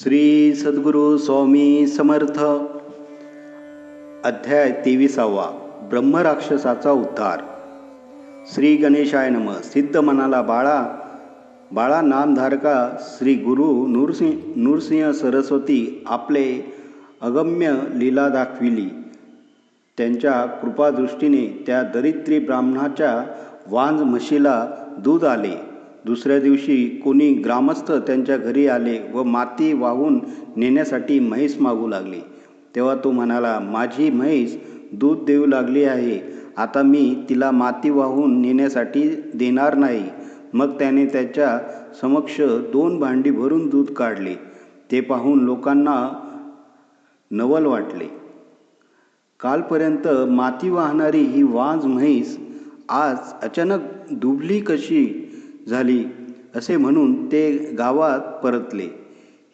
श्री सद्गुरू स्वामी समर्थ. अध्याय तेविसावा ब्रह्मराक्षसाचा उद्धार. श्री गणेशाय नम. सिद्ध मनाला बाळा बाळा नामधारका श्री गुरु नृसिंह नृसिंह सरस्वती आपले अगम्य लीला दाखविली. त्यांच्या कृपादृष्टीने त्या दरिद्री ब्राह्मणाच्या वांज म्हशीला दूध आले. दुसऱ्या दिवशी कोणी ग्रामस्थ त्यांच्या घरी आले व माती वाहून नेण्यासाठी म्हैस मागू लागली. तेव्हा तो म्हणाला माझी म्हैस दूध देऊ लागली आहे. आता मी तिला माती वाहून नेण्यासाठी देणार नाही. मग त्याने त्याच्या समक्ष दोन भांडी भरून दूध काढले. ते पाहून लोकांना नवल वाटले. कालपर्यंत माती वाहणारी ही वाज म्हैस आज अचानक दुबली कशी? झाली असे म्हणून ते गावात परतले.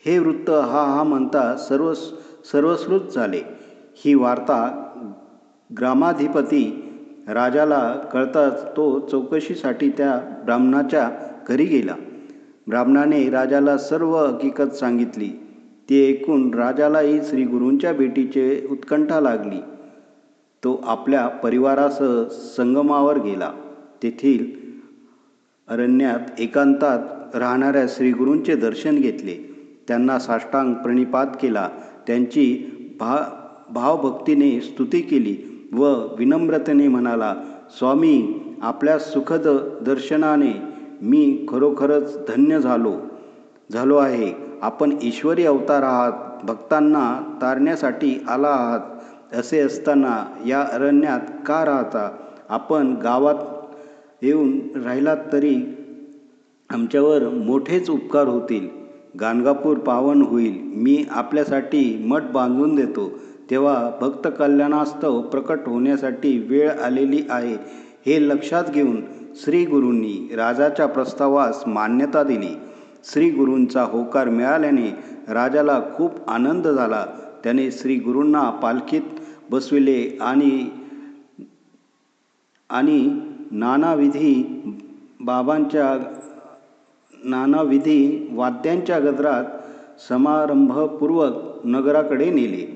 हे वृत्त हा हा म्हणता सर्व सर्वश्रुत झाले. ही वार्ता ग्रामाधिपती राजाला कळताच तो चौकशीसाठी त्या ब्राह्मणाच्या घरी गेला. ब्राह्मणाने राजाला सर्व हकीकत सांगितली. ते ऐकून राजालाही श्री गुरूंच्या भेटीचे उत्कंठा लागली. तो आपल्या परिवारासह संगमावर गेला. तेथील अरण्यात एकांतात राहणाऱ्या श्रीगुरूंचे दर्शन घेतले. त्यांना साष्टांग प्रणिपात केला. त्यांची भा भावभक्तीने स्तुती केली व विनम्रतेने म्हणाला स्वामी आपल्या सुखद दर्शनाने मी खरोखरच धन्य झालो. झालो आहे. आपण ईश्वरी अवतार आहात. भक्तांना तारण्यासाठी आला आहात. असे असताना या अरण्यात का राहता? आपण गावात येऊन राहिलात तरी आमच्यावर मोठेच उपकार होतील. गाणगापूर पावन होईल. मी आपल्यासाठी मठ बांधून देतो. तेव्हा भक्त कल्याणास्तव प्रकट होण्यासाठी वेळ आलेली आहे. हे लक्षात घेऊन श्री गुरूंनी राजाच्या प्रस्तावास मान्यता दिली. श्री गुरूंचा होकार मिळाल्याने राजाला खूप आनंद झाला. त्याने श्री गुरूंना पालखीत बसविले आणि आणि नानाविधी बाबांच्या नानाविधी वाद्यांच्या गजरात समारंभपूर्वक नगराकडे नेले.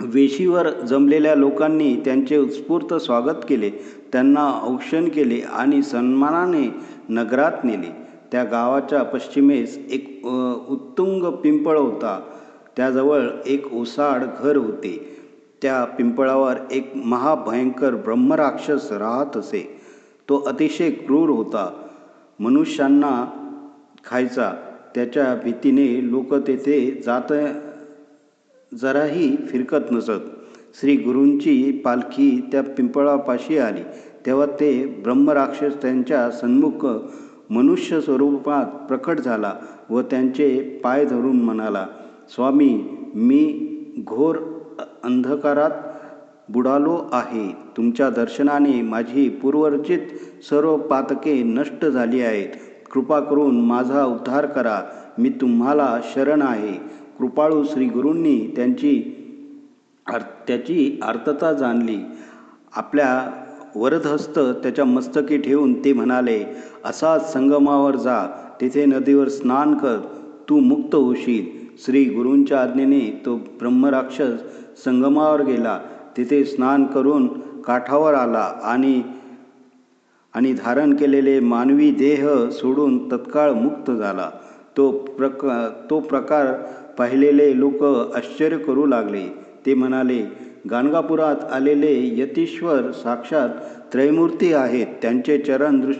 वेशीवर जमलेल्या लोकांनी त्यांचे उत्स्फूर्त स्वागत केले. त्यांना औक्षण केले आणि सन्मानाने नगरात नेले. त्या गावाच्या पश्चिमेस एक उत्तुंग पिंपळ होता. त्याजवळ एक ओसाड घर होते. त्या पिंपळावर एक महाभयंकर ब्रह्मराक्षस राहत असे. तो अतिशय क्रूर होता. मनुष्यांना खायचा. त्याच्या भीतीने लोक तेथे जात जराही फिरकत नसत. श्री गुरूंची पालखी त्या पिंपळापाशी आली. तेव्हा ते ब्रह्मराक्षस त्यांच्या सन्मुख मनुष्य स्वरूपात प्रकट झाला व त्यांचे पाय धरून म्हणाला स्वामी मी घोर अंधकारात बुडालो आहे. तुमच्या दर्शनाने माझी पूर्वर्जित सर्व पातके नष्ट झाली आहेत. कृपा करून माझा उद्धार करा. मी तुम्हाला शरण आहे. कृपाळू श्री गुरूंनी त्यांची आर त्याची आर्तता जाणली. आपल्या वरदहस्त त्याच्या मस्तकी ठेवून ते म्हणाले असाच संगमावर जा. तेथे नदीवर स्नान कर. तू मुक्त होशील. श्री गुरूंच्या आज्ञेने तो ब्रह्मराक्षस संगमावर गेला. तिथे स्नान करून काठावर आला आणि आणि धारण केलेले मानवी देह सोडून तत्काळ मुक्त झाला. तो प्रक तो प्रकार पाहिलेले लोक आश्चर्य करू लागले. ते म्हणाले गाणगापुरात आलेले यतीश्वर साक्षात त्रयमूर्ती आहेत. त्यांचे चरण दृष्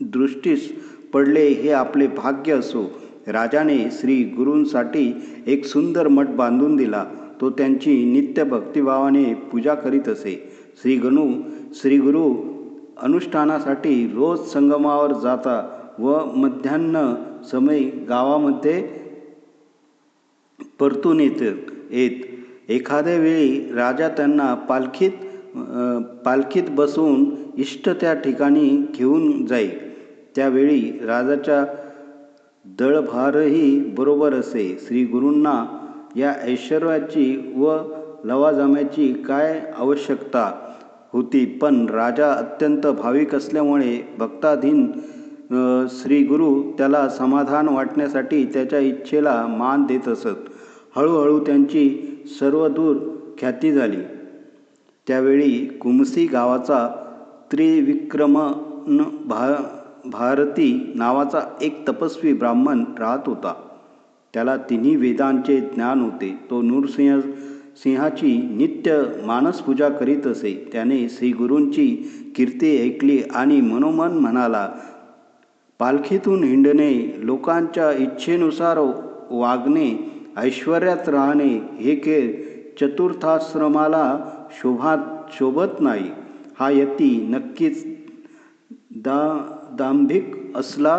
दृष्टीस पडले हे आपले भाग्य असो. राजाने श्री गुरूंसाठी एक सुंदर मठ बांधून दिला. तो त्यांची नित्य भक्तिभावाने पूजा करीत असे. श्री गणू श्री गुरु अनुष्ठानासाठी रोज संगमावर जाता व मध्यान्ह समय गावामध्ये परतून येत येत. एखाद्या वेळी राजा त्यांना पालखीत पालखीत बसवून इष्ट त्या ठिकाणी घेऊन जाई. त्यावेळी राजाच्या दळभारही बरोबर असे. श्री गुरूंना या ऐश्वर्याची व लवाजम्याची काय आवश्यकता होती? पण राजा अत्यंत भाविक असल्यामुळे भक्ताधीन श्रीगुरू श्री गुरु त्याला समाधान वाटण्यासाठी त्याच्या इच्छेला मान देत असत. हळूहळू त्यांची सर्वदूर ख्याती झाली. त्यावेळी कुमसी गावाचा त्रिविक्रमन भा भारती नावाचा एक तपस्वी ब्राह्मण राहत होता. त्याला तिन्ही वेदांचे ज्ञान होते. तो नूरसिंह सिंहाची नित्य मानसपूजा करीत असे. त्याने श्रीगुरूंची कीर्ती ऐकली आणि मनोमन म्हणाला पालखीतून हिंडणे लोकांच्या इच्छेनुसार वागणे ऐश्वर्यात राहणे हे खेळ चतुर्थाश्रमाला शोभात शोभत नाही. हा यती नक्कीच दा दांभिक असला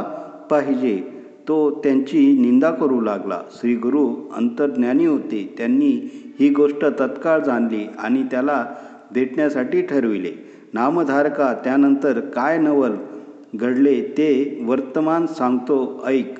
पाहिजे. तो त्यांची निंदा करू लागला. श्री गुरु अंतर्ज्ञानी होते. त्यांनी ही गोष्ट तत्काळ जाणली आणि त्याला भेटण्यासाठी ठरविले. नामधारका त्यानंतर काय नवल घडले ते वर्तमान सांगतो ऐक.